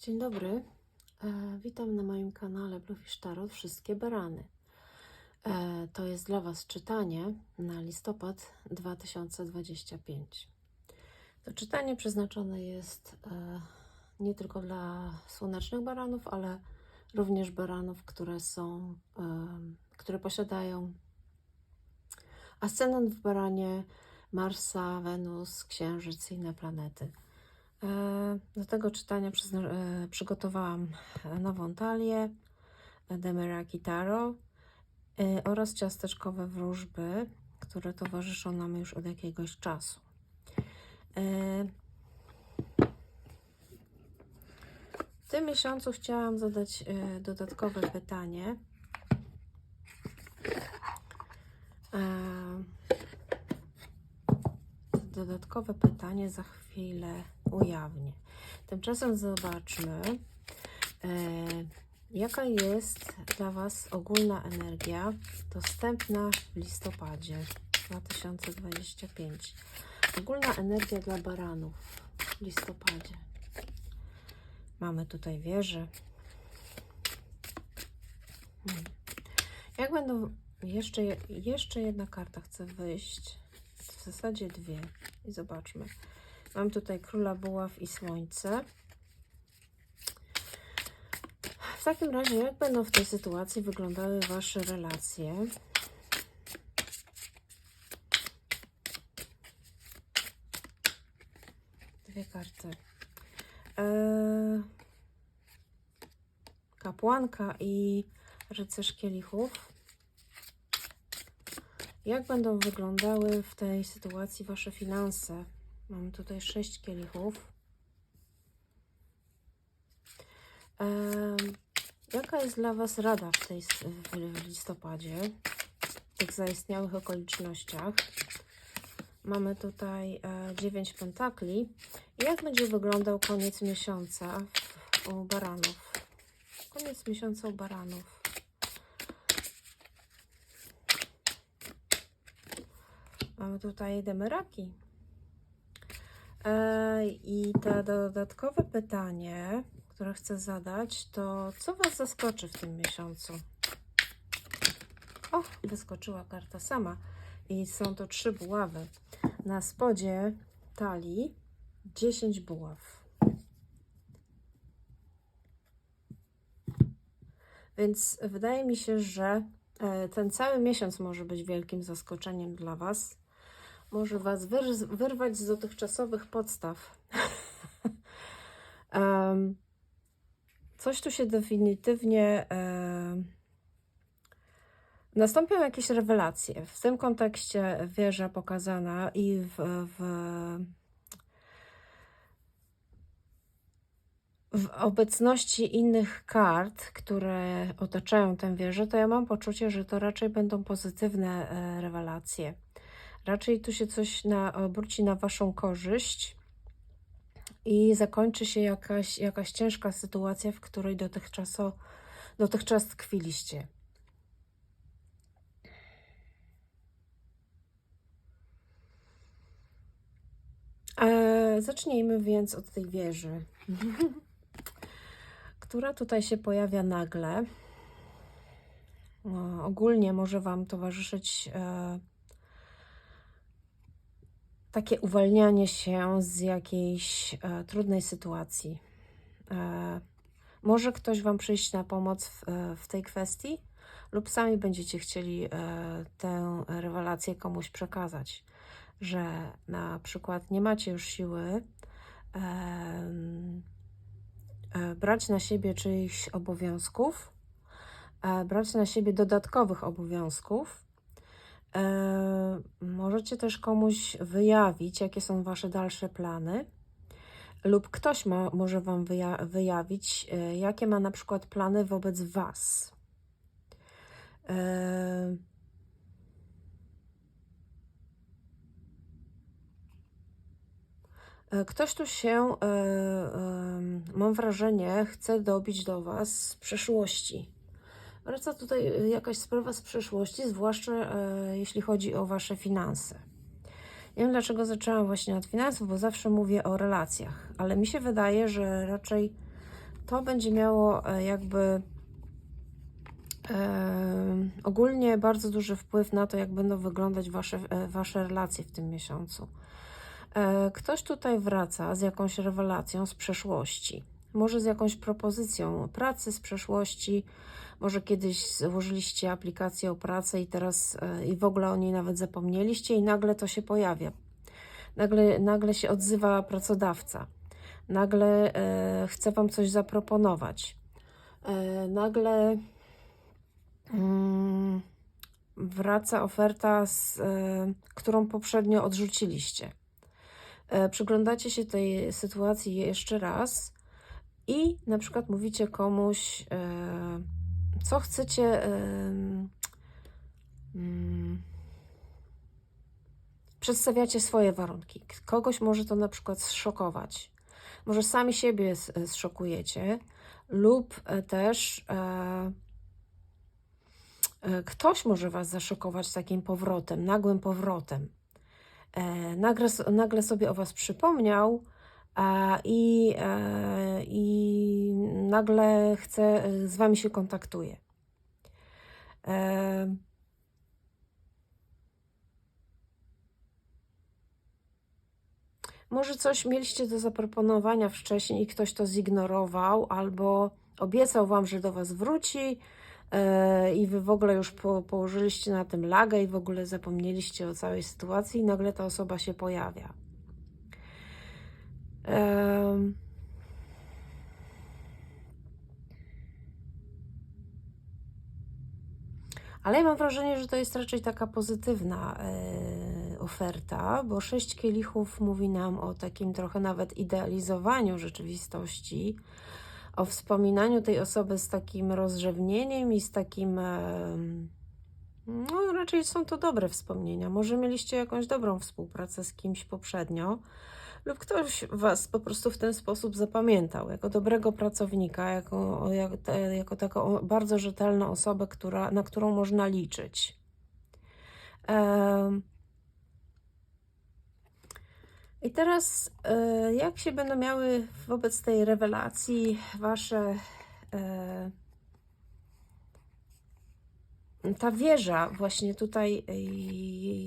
Dzień dobry. E, witam na moim kanale Bluefish Tarot Wszystkie Barany. E, to jest dla Was czytanie na listopad 2025. To czytanie przeznaczone jest e, nie tylko dla słonecznych baranów, ale również baranów, które są, e, które posiadają ascendent w baranie, Marsa, Wenus, Księżyc i inne planety. E, Do tego czytania e, przygotowałam nową talię Demeraki Taro e, oraz ciasteczkowe wróżby, które towarzyszą nam już od jakiegoś czasu. E, W tym miesiącu chciałam zadać e, dodatkowe pytanie. E, Dodatkowe pytanie za chwilę ujawnię. Tymczasem zobaczmy, e, jaka jest dla Was ogólna energia dostępna w listopadzie 2025. Ogólna energia dla baranów w listopadzie. Mamy tutaj wieżę. Hmm. Jak będą. Jeszcze, je- jeszcze jedna karta chce wyjść. W zasadzie dwie. I zobaczmy. Mam tutaj króla buław i słońce. W takim razie, jak będą w tej sytuacji wyglądały Wasze relacje? Dwie karty. Eee, kapłanka i rycerz kielichów. Jak będą wyglądały w tej sytuacji Wasze finanse? Mamy tutaj sześć kielichów. Jaka jest dla Was rada w tej w, listopadzie, w tych zaistniałych okolicznościach? Mamy tutaj e, dziewięć pentakli. Jak będzie wyglądał koniec miesiąca u baranów? Koniec miesiąca u baranów. Mamy tutaj demeraki. E, I to dodatkowe pytanie, które chcę zadać, to co Was zaskoczy w tym miesiącu? O, wyskoczyła karta sama. I są to trzy buławy. Na spodzie talii 10 buław. Więc wydaje mi się, że e, ten cały miesiąc może być wielkim zaskoczeniem dla Was. Może Was wyr- wyrwać z dotychczasowych podstaw. Em, coś tu się definitywnie. em, Nastąpią jakieś rewelacje. W tym kontekście wieża pokazana i w, w, w obecności innych kart, które otaczają tę wieżę, to ja mam poczucie, że to raczej będą pozytywne e, rewelacje. Raczej tu się coś na, obróci na Waszą korzyść i zakończy się jakaś, jakaś ciężka sytuacja, w której dotychczaso, dotychczas tkwiliście. Zacznijmy więc od tej wieży, która tutaj się pojawia nagle. Ogólnie może Wam towarzyszyć e, takie uwalnianie się z jakiejś e, trudnej sytuacji. E, może ktoś Wam przyjść na pomoc w, e, w tej kwestii, lub sami będziecie chcieli e, tę rewelację komuś przekazać że na przykład nie macie już siły em, e, brać na siebie czyichś obowiązków, e, brać na siebie dodatkowych obowiązków. E, Możecie też komuś wyjawić, jakie są Wasze dalsze plany, lub ktoś ma, może Wam wyja wyjawić, e, jakie ma na przykład plany wobec Was. E, Ktoś tu się, mam wrażenie, chce dobić do Was z przeszłości. Wraca tutaj e, jakaś sprawa z przeszłości, zwłaszcza e, jeśli chodzi o Wasze finanse. Nie wiem dlaczego zaczęłam właśnie od finansów, bo zawsze mówię o relacjach, ale mi się wydaje, że raczej to będzie miało e, jakby e, ogólnie bardzo duży wpływ na to, jak będą wyglądać wasze, e, wasze relacje w tym miesiącu. E, Ktoś tutaj wraca z jakąś rewelacją z przeszłości, może z jakąś propozycją pracy z przeszłości, może kiedyś złożyliście aplikację o pracę i teraz e, i w ogóle o niej nawet zapomnieliście i nagle to się pojawia. Nagle, nagle się odzywa pracodawca. Nagle e, chce Wam coś zaproponować. E, nagle mm, wraca oferta, z, e, którą poprzednio odrzuciliście. E, przyglądacie się tej sytuacji jeszcze raz i na przykład mówicie komuś, e, co chcecie. mm, przedstawiacie swoje warunki. Kogoś może to na przykład zszokować. Może sami siebie z- zszokujecie, lub e, też e, e, ktoś może Was zaszokować takim powrotem, nagłym powrotem. E, nagle, nagle sobie o Was przypomniał i, e, i nagle chce, z Wami się kontaktuje. Może coś mieliście do zaproponowania wcześniej i ktoś to zignorował, albo obiecał wam, że do was wróci e, i wy w ogóle już po, położyliście na tym lagę i w ogóle zapomnieliście o całej sytuacji i nagle ta osoba się pojawia. Em, Ale ja mam wrażenie, że to jest raczej taka pozytywna e, oferta, bo sześć kielichów mówi nam o takim trochę nawet idealizowaniu rzeczywistości, o wspominaniu tej osoby z takim rozrzewnieniem i z takim. em, no, raczej są to dobre wspomnienia. Może mieliście jakąś dobrą współpracę z kimś poprzednio, lub ktoś Was po prostu w ten sposób zapamiętał, jako dobrego pracownika, jako, jak, jako taką bardzo rzetelną osobę, która, na którą można liczyć. I teraz, e, jak się będą miały wobec tej rewelacji Wasze. Ta wieża, właśnie tutaj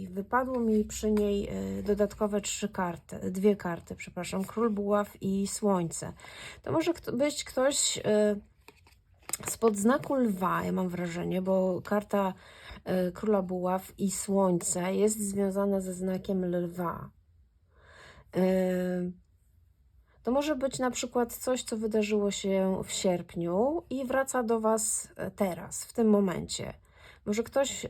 y, wypadło mi przy niej y, dodatkowe trzy karty, dwie karty, przepraszam, Król Buław i Słońce. To może być ktoś y, spod znaku lwa, ja mam wrażenie, bo karta Króla Buław i Słońce jest związana ze znakiem lwa. To może być na przykład coś, co wydarzyło się w sierpniu i wraca do Was teraz, w tym momencie. Może ktoś e,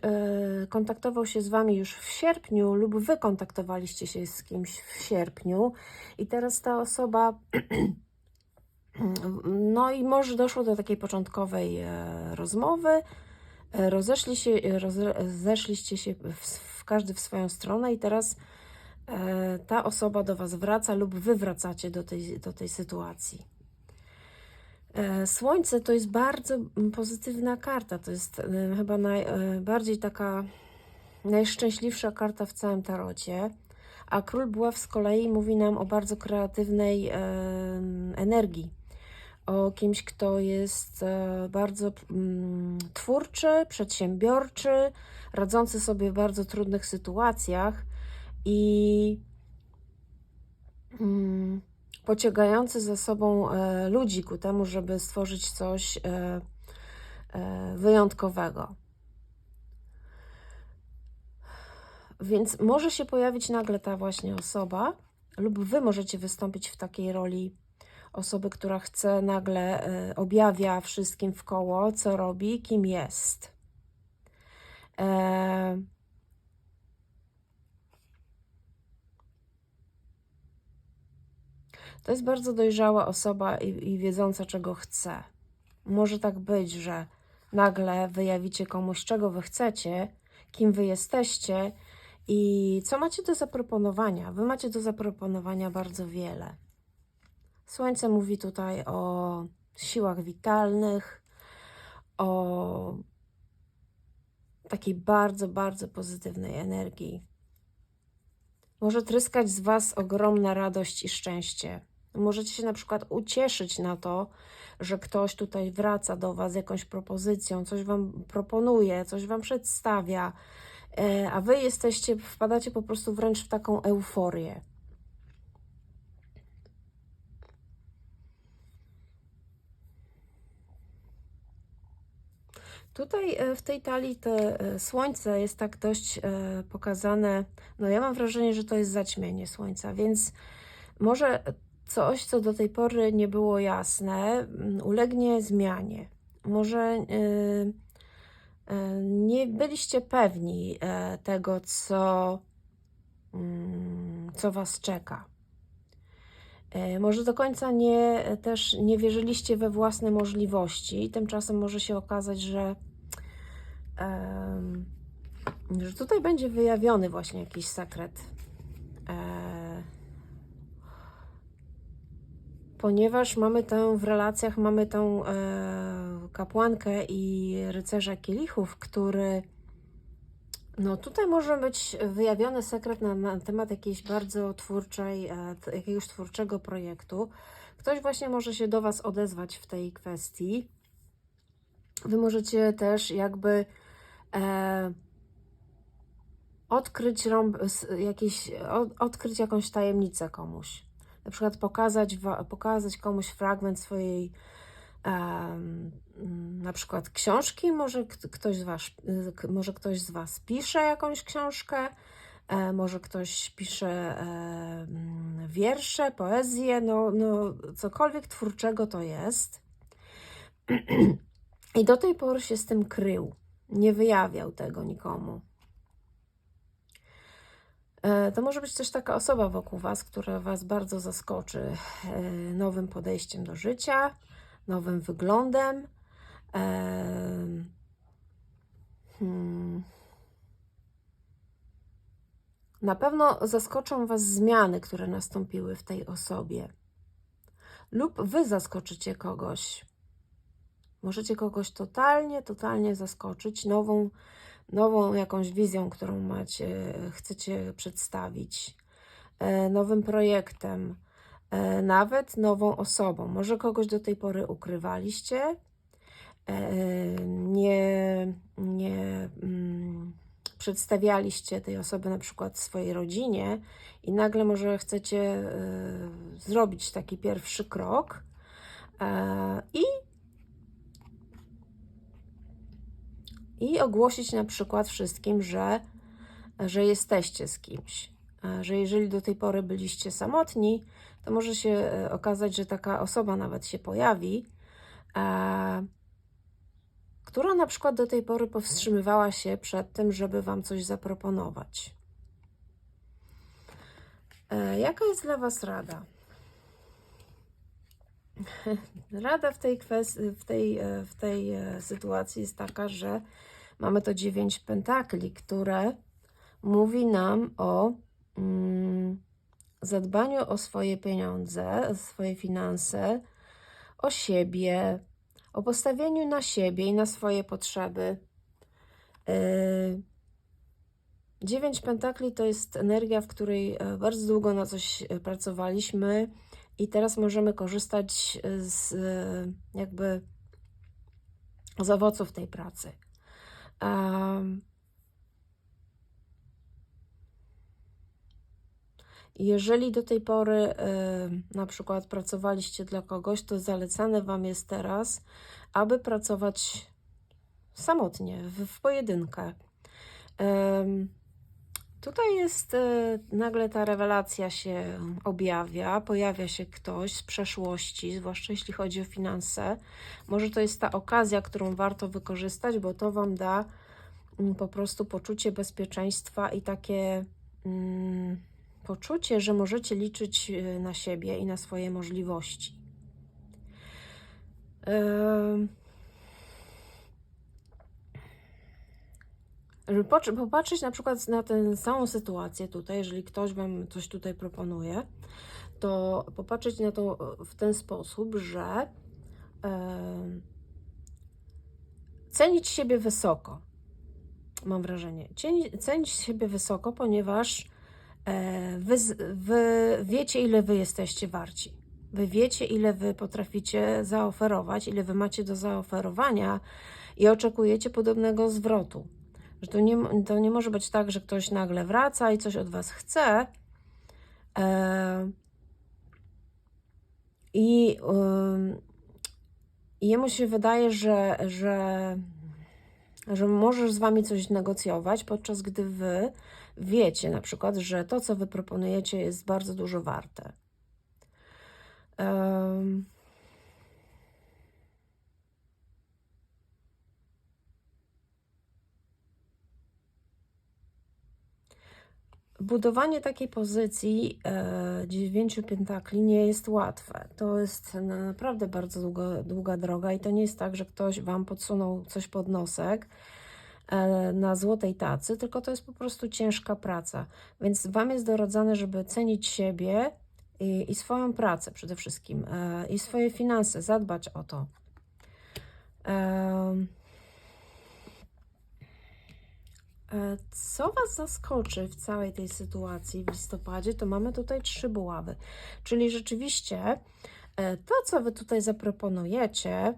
kontaktował się z Wami już w sierpniu, lub Wy kontaktowaliście się z kimś w sierpniu, i teraz ta osoba. No i może doszło do takiej początkowej e, rozmowy. e, Rozeszli się, rozeszliście się w, w każdy w swoją stronę, i teraz ta osoba do Was wraca, lub Wy wracacie do tej, do tej sytuacji. E, Słońce to jest bardzo mm, pozytywna karta. To jest e, chyba najbardziej taka najszczęśliwsza karta w całym tarocie. A Król Buław z kolei mówi nam o bardzo kreatywnej energii. O kimś, kto jest e, bardzo mm, twórczy, przedsiębiorczy, radzący sobie w bardzo trudnych sytuacjach i mm, pociągający za sobą e, ludzi ku temu, żeby stworzyć coś e, e, wyjątkowego. Więc może się pojawić nagle ta właśnie osoba, lub wy możecie wystąpić w takiej roli osoby, która chce nagle objawia wszystkim w koło, co robi, kim jest. E, To jest bardzo dojrzała osoba i, i wiedząca, czego chce. Może tak być, że nagle wyjawicie komuś, czego wy chcecie, kim wy jesteście i co macie do zaproponowania. Wy macie do zaproponowania bardzo wiele. Słońce mówi tutaj o siłach witalnych, o takiej bardzo, bardzo pozytywnej energii. Może tryskać z Was ogromna radość i szczęście. Możecie się na przykład ucieszyć na to, że ktoś tutaj wraca do Was z jakąś propozycją, coś Wam proponuje, coś Wam przedstawia, e, a Wy jesteście, wpadacie po prostu wręcz w taką euforię. Tutaj e, w tej talii te e, słońce jest tak dość pokazane. No ja mam wrażenie, że to jest zaćmienie słońca, więc może coś, co do tej pory nie było jasne, mm, ulegnie zmianie. Może nie byliście pewni tego, co, mm, co Was czeka. Może do końca nie, też nie wierzyliście we własne możliwości, tymczasem może się okazać, że, że tutaj będzie wyjawiony właśnie jakiś sekret. E, ponieważ mamy tę w relacjach, mamy tę e, kapłankę i rycerza kielichów, który no tutaj może być wyjawiony sekret na, na temat jakiejś bardzo twórczej, e, jakiegoś twórczego projektu. Ktoś właśnie może się do Was odezwać w tej kwestii. Wy możecie też jakby e, odkryć, rąb, od, odkryć jakąś tajemnicę komuś. Na przykład pokazać, pokazać komuś fragment swojej na przykład książki, może ktoś, z was, może ktoś z Was pisze jakąś książkę, e, może ktoś pisze wiersze, poezję, no, no cokolwiek twórczego to jest. I do tej pory się z tym krył, nie wyjawiał tego nikomu. E, to może być też taka osoba wokół Was, która Was bardzo zaskoczy e, nowym podejściem do życia, nowym wyglądem. Hmm. Na pewno zaskoczą Was zmiany, które nastąpiły w tej osobie. Lub Wy zaskoczycie kogoś. Możecie kogoś totalnie, totalnie zaskoczyć nową, nową jakąś wizją, którą macie, chcecie przedstawić, e, nowym projektem, E, nawet nową osobą. Może kogoś do tej pory ukrywaliście, e, nie, nie mm, przedstawialiście tej osoby na przykład swojej rodzinie i nagle może chcecie zrobić taki pierwszy krok i i ogłosić na przykład wszystkim, że, że jesteście z kimś. Że jeżeli do tej pory byliście samotni, to może się e, okazać, że taka osoba nawet się pojawi, e, która na przykład do tej pory powstrzymywała się przed tym, żeby Wam coś zaproponować. E, jaka jest dla Was rada? Rada w tej, kwestii, w tej, e, w tej e, sytuacji jest taka, że mamy to dziewięć pentakli, które mówi nam o mm, zadbaniu o swoje pieniądze, o swoje finanse, o siebie, o postawieniu na siebie i na swoje potrzeby. Yy, dziewięć pentakli to jest energia, w której e, bardzo długo na coś e, pracowaliśmy i teraz możemy korzystać z jakby z owoców tej pracy. Jeżeli do tej pory na przykład pracowaliście dla kogoś, to zalecane Wam jest teraz, aby pracować samotnie, w, w pojedynkę. Tutaj jest y, nagle ta rewelacja się objawia, pojawia się ktoś z przeszłości, zwłaszcza jeśli chodzi o finanse. Może to jest ta okazja, którą warto wykorzystać, bo to Wam da mm, po prostu poczucie bezpieczeństwa i takie. Mm, poczucie, że możecie liczyć e, na siebie i na swoje możliwości. Żeby popatrzeć na przykład na tę samą sytuację tutaj, jeżeli ktoś Wam coś tutaj proponuje, to popatrzeć na to w ten sposób, że cenić siebie wysoko. Mam wrażenie. Cenić siebie wysoko, ponieważ E, wy, wy wiecie, ile wy jesteście warci. Wy wiecie, ile wy potraficie zaoferować, ile wy macie do zaoferowania i oczekujecie podobnego zwrotu. Że to nie, to nie może być tak, że ktoś nagle wraca i coś od was chce. E, I i jemu się wydaje, że, że, że możesz z wami coś negocjować, podczas gdy wy wiecie na przykład, że to, co wy proponujecie, jest bardzo dużo warte. Um, Budowanie takiej pozycji e, dziewięciu pentakli nie jest łatwe. To jest naprawdę bardzo długa, długa droga i to nie jest tak, że ktoś Wam podsunął coś pod nosek e, na złotej tacy, tylko to jest po prostu ciężka praca. Więc Wam jest doradzane, żeby cenić siebie i, i swoją pracę przede wszystkim e, i swoje finanse, zadbać o to. E, E, Co Was zaskoczy w całej tej sytuacji w listopadzie, to mamy tutaj trzy buławy. Czyli rzeczywiście e, to, co Wy tutaj zaproponujecie,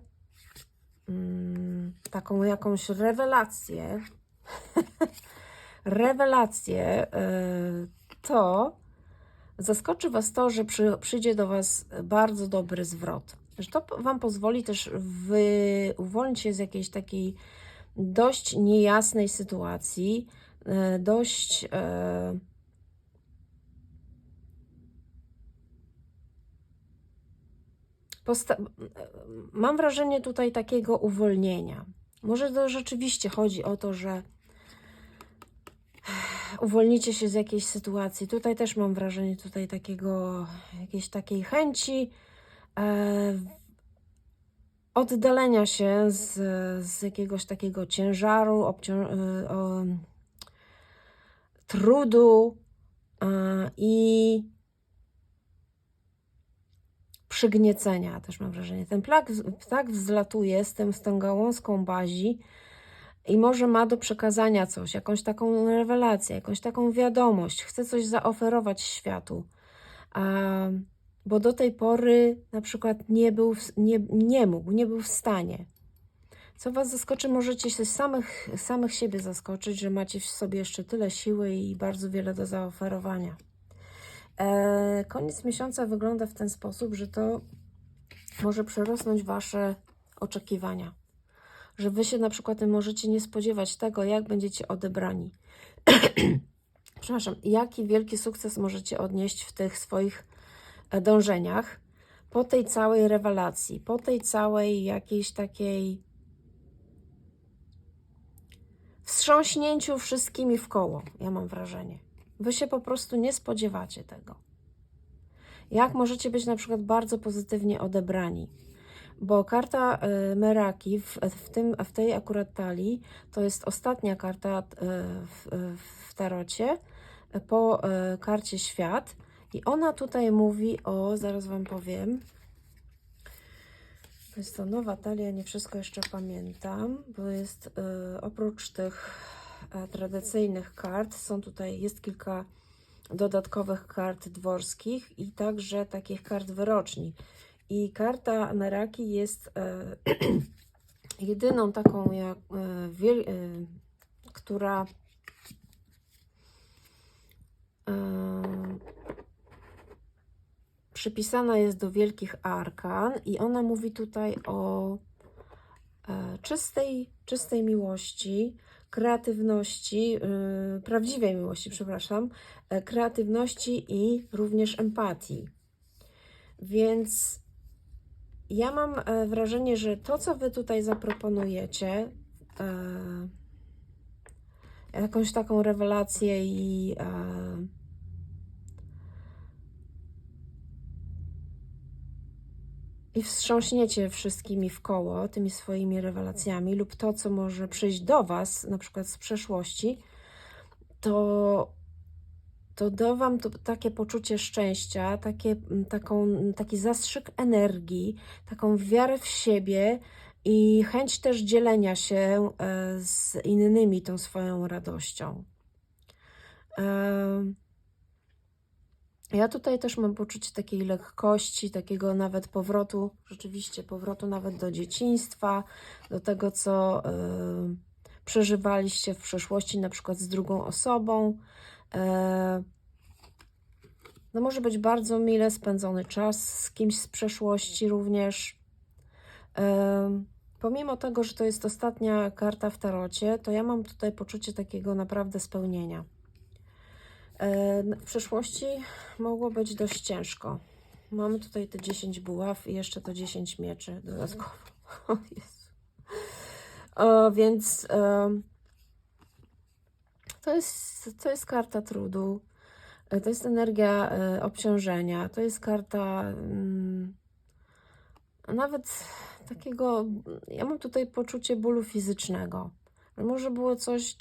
mm, taką jakąś rewelację, rewelację, e, to zaskoczy Was to, że przy, przyjdzie do Was bardzo dobry zwrot. Że to Wam pozwoli też wy, uwolnić się z jakiejś takiej dość niejasnej sytuacji, e, dość e, mam wrażenie tutaj takiego uwolnienia. Może to rzeczywiście chodzi o to, że uwolnicie się z jakiejś sytuacji. Tutaj też mam wrażenie tutaj takiego, jakiejś takiej chęci e, oddalenia się z, z jakiegoś takiego ciężaru, obcią- y, o, trudu i przygniecenia, też mam wrażenie. Ten ptak, ptak wzlatuje z, tym, z tą gałązką bazi i może ma do przekazania coś, jakąś taką rewelację, jakąś taką wiadomość, chce coś zaoferować światu. Um, bo do tej pory na przykład nie, był, nie, nie mógł, nie był w stanie. Co Was zaskoczy, możecie się samych, samych siebie zaskoczyć, że macie w sobie jeszcze tyle siły i bardzo wiele do zaoferowania. E, koniec miesiąca wygląda w ten sposób, że to może przerosnąć Wasze oczekiwania. Że Wy się na przykład możecie nie spodziewać tego, jak będziecie odebrani. Przepraszam, jaki wielki sukces możecie odnieść w tych swoich dążeniach, po tej całej rewelacji, po tej całej jakiejś takiej wstrząśnięciu wszystkimi w koło, ja mam wrażenie. Wy się po prostu nie spodziewacie tego. Jak możecie być na przykład bardzo pozytywnie odebrani? Bo karta y, Meraki w, w, tym, w tej akurat talii to jest ostatnia karta y, w, w tarocie po y, karcie Świat i ona tutaj mówi o, zaraz Wam powiem, to jest to nowa talia, nie wszystko jeszcze pamiętam, bo jest y, oprócz tych y, tradycyjnych kart, są tutaj, jest kilka dodatkowych kart dworskich i także takich kart wyroczni. I karta Meraki jest y, jedyną taką, jak, która przypisana jest do wielkich arkan i ona mówi tutaj o e, czystej, czystej miłości, kreatywności, yy, prawdziwej miłości, przepraszam, e, kreatywności i również empatii. Więc ja mam e, wrażenie, że to, co Wy tutaj zaproponujecie, jakąś taką rewelację i i wstrząśniecie wszystkimi w koło tymi swoimi rewelacjami lub to, co może przyjść do Was, na przykład z przeszłości, to, to da Wam to takie poczucie szczęścia, takie, taką, taki zastrzyk energii, taką wiarę w siebie i chęć też dzielenia się e, z innymi tą swoją radością. Ja tutaj też mam poczucie takiej lekkości, takiego nawet powrotu, rzeczywiście powrotu nawet do dzieciństwa, do tego, co y, przeżywaliście w przeszłości, na przykład z drugą osobą. E, no może być bardzo mile spędzony czas z kimś z przeszłości również. E, pomimo tego, że to jest ostatnia karta w tarocie, to ja mam tutaj poczucie takiego naprawdę spełnienia. E, w przeszłości mogło być dość ciężko. Mamy tutaj te 10 buław i jeszcze to 10 mieczy dodatkowo. O Jezu. O, więc to, jest, to jest karta trudu. E, To jest energia e, obciążenia. To jest karta mm, nawet takiego. Ja mam tutaj poczucie bólu fizycznego. Że Może było coś.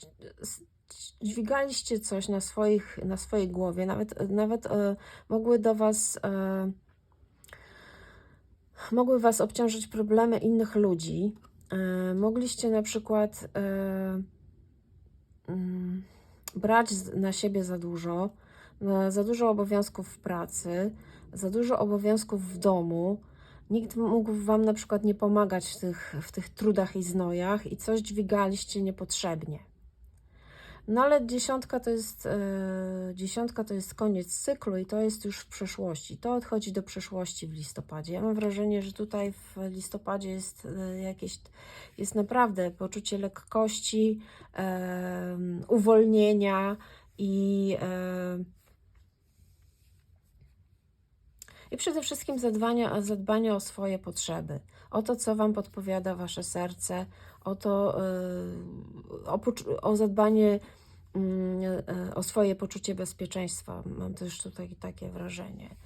Dźwigaliście coś na, swoich, na swojej głowie, nawet, nawet e, mogły do Was. E, mogły Was obciążyć problemy innych ludzi. E, mogliście na przykład mm, brać na siebie za dużo, za dużo obowiązków w pracy, za dużo obowiązków w domu. Nikt mógł Wam na przykład nie pomagać w tych, w tych trudach i znojach i coś dźwigaliście niepotrzebnie. No ale dziesiątka to jest e, dziesiątka to jest koniec cyklu i to jest już w przeszłości. To odchodzi do przeszłości w listopadzie. Ja mam wrażenie, że tutaj w listopadzie jest e, jakieś jest naprawdę poczucie lekkości, em, uwolnienia i i przede wszystkim zadbania, zadbania o swoje potrzeby, o to, co Wam podpowiada Wasze serce, o to, y, o, o zadbanie mm, y, o swoje poczucie bezpieczeństwa. Mam też tutaj takie wrażenie,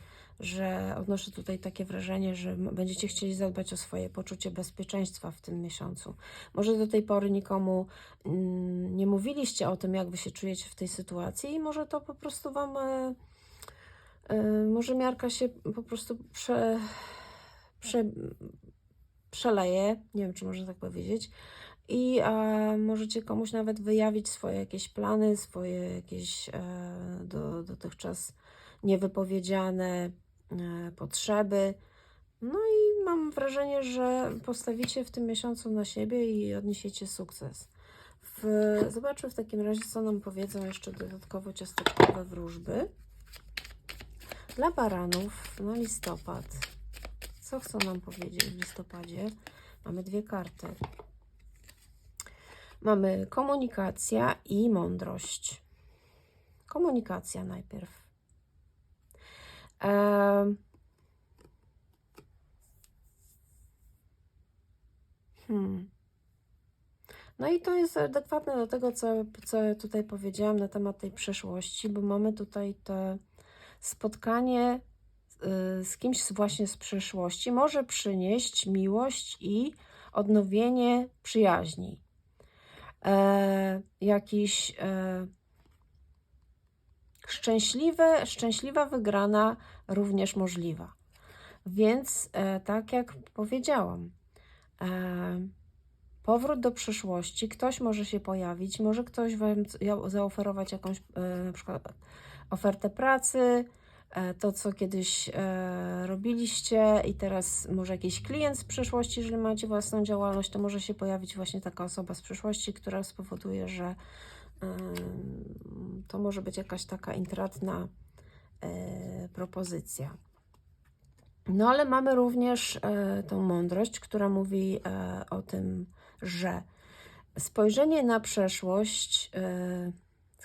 że odnoszę tutaj takie wrażenie, że będziecie chcieli zadbać o swoje poczucie bezpieczeństwa w tym miesiącu. Może do tej pory nikomu mm, nie mówiliście o tym, jak Wy się czujecie w tej sytuacji i może to po prostu Wam... E, Może miarka się po prostu prze, prze, przeleje, nie wiem, czy można tak powiedzieć, i e, możecie komuś nawet wyjawić swoje jakieś plany, swoje jakieś e, do, dotychczas niewypowiedziane e, potrzeby. No i mam wrażenie, że postawicie w tym miesiącu na siebie i odniesiecie sukces. W, zobaczmy w takim razie, co nam powiedzą jeszcze dodatkowo ciasteczkowe wróżby. Dla baranów na listopad. Co chcą nam powiedzieć w listopadzie? Mamy dwie karty. Mamy komunikacja i mądrość. Komunikacja najpierw. Hmm. No i to jest adekwatne do tego, co, co tutaj powiedziałam na temat tej przeszłości, bo mamy tutaj te spotkanie y, z kimś właśnie z przeszłości może przynieść miłość i odnowienie przyjaźni. E, jakiś e, szczęśliwe, szczęśliwa wygrana również możliwa. Więc e, tak jak powiedziałam, e, powrót do przeszłości, ktoś może się pojawić, może ktoś Wam zaoferować jakąś e, na przykład ofertę pracy, e, to co kiedyś e, robiliście i teraz może jakiś klient z przeszłości, jeżeli macie własną działalność, to może się pojawić właśnie taka osoba z przeszłości, która spowoduje, że to może być jakaś taka intratna e, propozycja. No ale mamy również tą mądrość, która mówi o tym, że spojrzenie na przeszłość,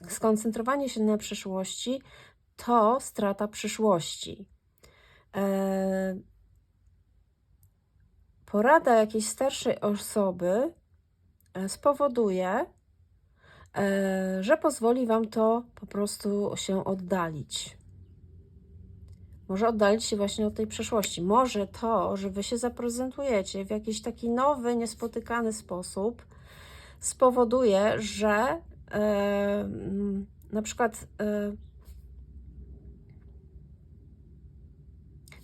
skoncentrowanie się na przeszłości to strata przyszłości. E, porada jakiejś starszej osoby e, spowoduje, e, że pozwoli Wam to po prostu się oddalić. Może oddalić się właśnie od tej przeszłości. Może to, że Wy się zaprezentujecie w jakiś taki nowy, niespotykany sposób, spowoduje, że na przykład,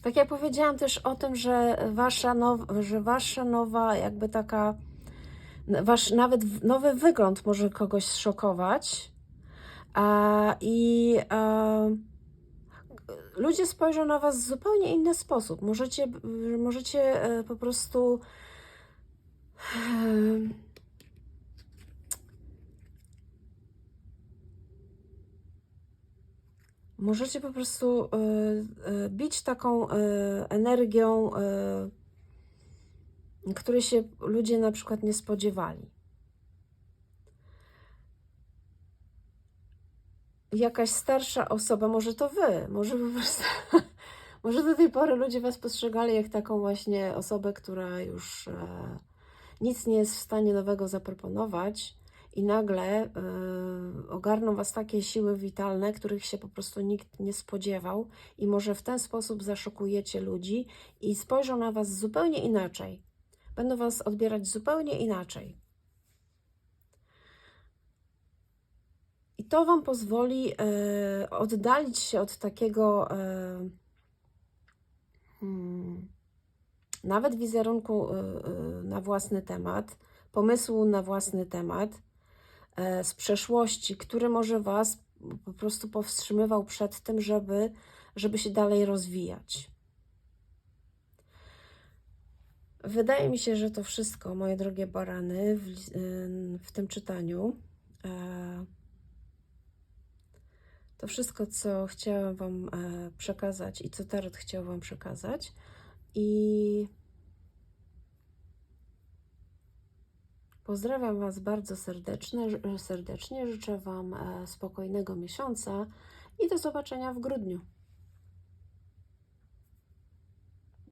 tak jak powiedziałam też o tym, że wasza, now, że wasza nowa, jakby taka, wasz nawet nowy wygląd może kogoś zszokować. A, I a, ludzie spojrzą na Was w zupełnie inny sposób. Możecie, możecie e, po prostu. Możecie po prostu e, e, bić taką e, energią, której się ludzie na przykład nie spodziewali. Jakaś starsza osoba, może to wy, może po prostu, może do tej pory ludzie was postrzegali jak taką właśnie osobę, która już nic nie jest w stanie nowego zaproponować i nagle e, ogarną was takie siły witalne, których się po prostu nikt nie spodziewał i może w ten sposób zaszokujecie ludzi i spojrzą na was zupełnie inaczej. Będą was odbierać zupełnie inaczej. I to Wam pozwoli e, oddalić się od takiego e, hmm, nawet wizerunku e, na własny temat, pomysłu na własny temat z przeszłości, który może Was po prostu powstrzymywał przed tym, żeby, żeby się dalej rozwijać. Wydaje mi się, że to wszystko, moje drogie barany, w, li- w tym czytaniu. E, to wszystko, co chciałam Wam e, przekazać i co Tarot chciał Wam przekazać. I pozdrawiam Was bardzo serdecznie, serdecznie. Życzę Wam e, spokojnego miesiąca i do zobaczenia w grudniu.